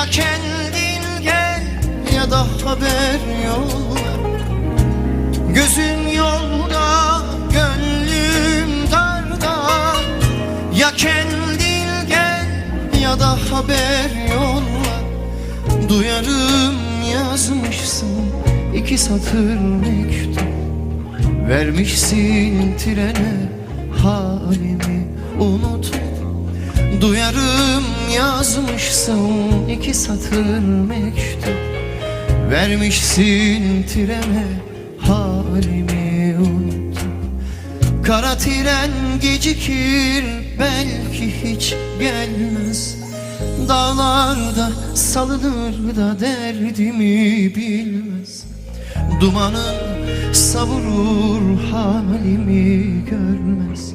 Ya kendin gel ya da haber yolla Gözüm yolda gönlüm darda. Ya kendin gel ya da haber yolla Duyarım yazmışsın iki satır mektup Vermişsin trene halimi unutma. Duyarım yazmışsın iki satır mektup Vermişsin trene halimi unutup Kara tren gecikir belki hiç gelmez. Dağlarda salınır da derdimi bilmez. Dumanın savurur halimi görmez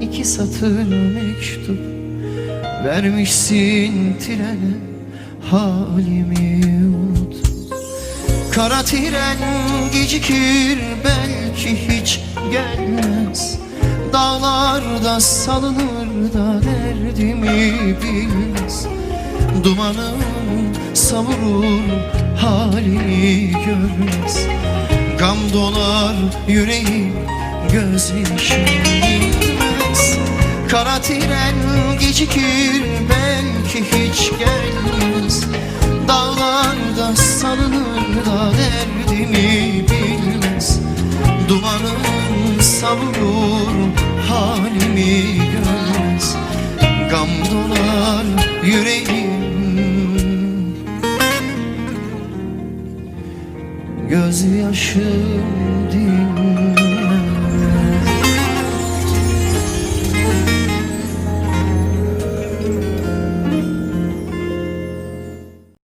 iki satır mektup Vermişsin trene halimi unutup Kara tren gecikir belki hiç gelmez. Dağlarda salınır da derdimi bilmez. Dumanım savurur halimi görmez. Gam dolar yüreğim gözyaşım Kara tren gecikir belki hiç gelmez. Dağlarda salınır